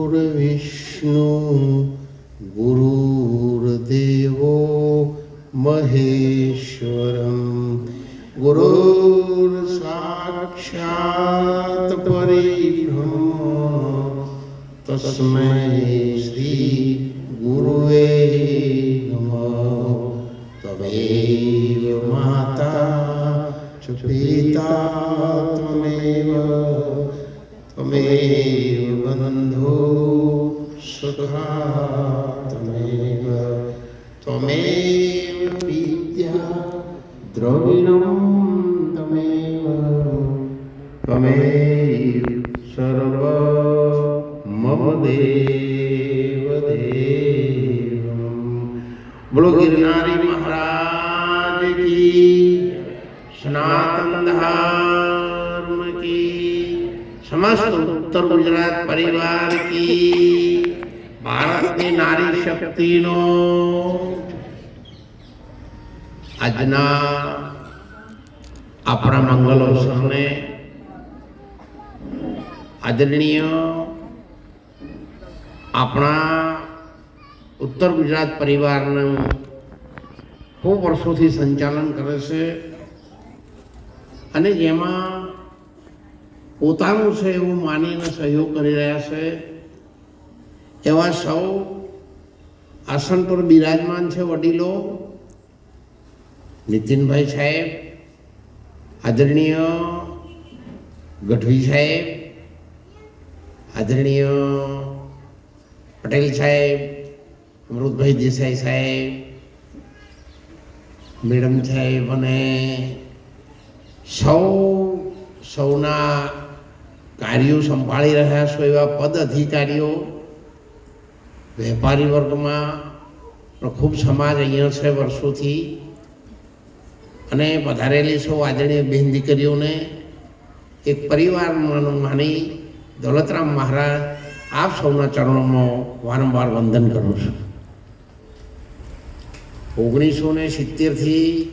ગુરુર્વિષ્ણુ ગુરુર્દેવો મહેશ્વરમ ગુરુર સાક્ષાત પરિબ્રહ્મ તસ્મૈ શ્રી ગુરુવે નમઃ તમેવ માતા ચ પિતા ત્વમેવ त्वमेव बन्धो सुखा त्वमेव त्वमेव विद्या द्रविणं त्वमेव त्वमेव सर्व मम देव बोलो गिरनारी महाराज की सनातन धर्म की સમસ્ત ઉત્તર ગુજરાત પરિવાર કી ભારતની નારી શક્તિનો આજના આપણા મંગલ અવસરને આદરણીય આપણા ઉત્તર ગુજરાત પરિવારનું ખૂબ વર્ષોથી સંચાલન કરે છે અને જેમાં પોતાનું છે એવું માનીને સહયોગ કરી રહ્યા છે. એવા સૌ આસન પર બિરાજમાન છે વડીલો. નીતિનભાઈ સાહેબ, આદરણીય ગઢવી સાહેબ, આદરણીય પટેલ સાહેબ, અમૃતભાઈ દેસાઈ સાહેબ, મેડમ સાહેબ અને સૌ સૌના કાર્યો સંભાળી રહ્યા છો એવા પદ અધિકારીઓ, વેપારી વર્ગમાં ખૂબ સમાજ અહીંયા છે વર્ષોથી. અને પધારેલી સૌ આદરણીય બહેન દીકરીઓને એક પરિવાર માની દોલતરામ મહારાજ આપ સૌના ચરણોમાં વારંવાર વંદન કરું છું. ઓગણીસો ને સિત્તેરથી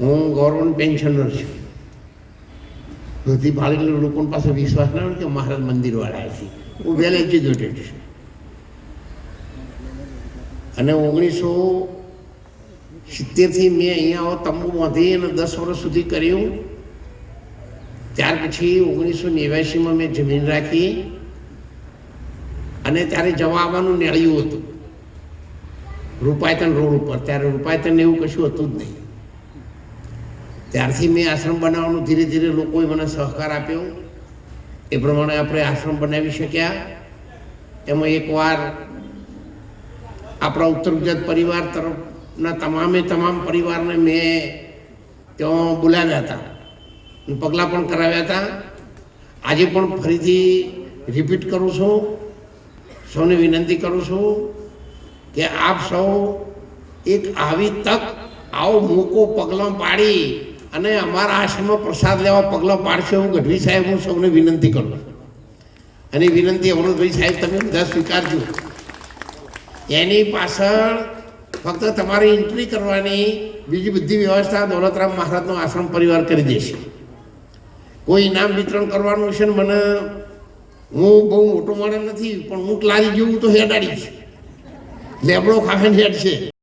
હું ગવર્મેન્ટ પેન્શનર છું. બધી પાળેલા લોકો પાસે વિશ્વાસ ના હોય કે મહારાજ મંદિરવાળા છે. હું વેલ એજ્યુકેટેડ છું. અને ઓગણીસો સિત્તેરથી મેં અહીંયા તંબુ બાંધી અને દસ વર્ષ સુધી કર્યું. ત્યાર પછી ઓગણીસો નેવ્યાસીમાં મેં જમીન રાખી અને ત્યારે જવા આવવાનું નેળ્યું હતું. રૂપાયતન રોડ ઉપર. ત્યારે રૂપાયતન એવું કશું હતું જ નહીં. ત્યારથી મેં આશ્રમ બનાવવાનું ધીરે ધીરે લોકોએ મને સહકાર આપ્યો. એ પ્રમાણે આપણે આશ્રમ બનાવી શક્યા. એમાં એકવાર આપણા ઉત્તર ગુજરાત પરિવાર તરફના તમામે તમામ પરિવારને મેં ત્યાં બોલાવ્યા હતા. પગલાં પણ કરાવ્યા હતા. આજે પણ ફરીથી રિપીટ કરું છું. સૌને વિનંતી કરું છું કે આપ સૌ એક આવી તક, આવો મોકો પગલાં પાડી અને અમારા આશ્રમમાં પ્રસાદ લેવા પગલાં પાડશે એવું ગઢવી સાહેબ, હું સૌને વિનંતી કરું અને વિનંતી અમૃતભાઈ સાહેબ, તમે બધા સ્વીકારજો. એની પાછળ ફક્ત તમારી એન્ટ્રી કરવાની બીજી બધી વ્યવસ્થા દોલતરામ મહારાજનો આશ્રમ પરિવાર કરી દેશે. કોઈ ઇનામ વિતરણ કરવાનું છે ને મને, હું બહુ મોટો માણસ નથી, પણ હું લારી જેવું તો હેડાડી છે લેબડો ખાખંડ હેડ છે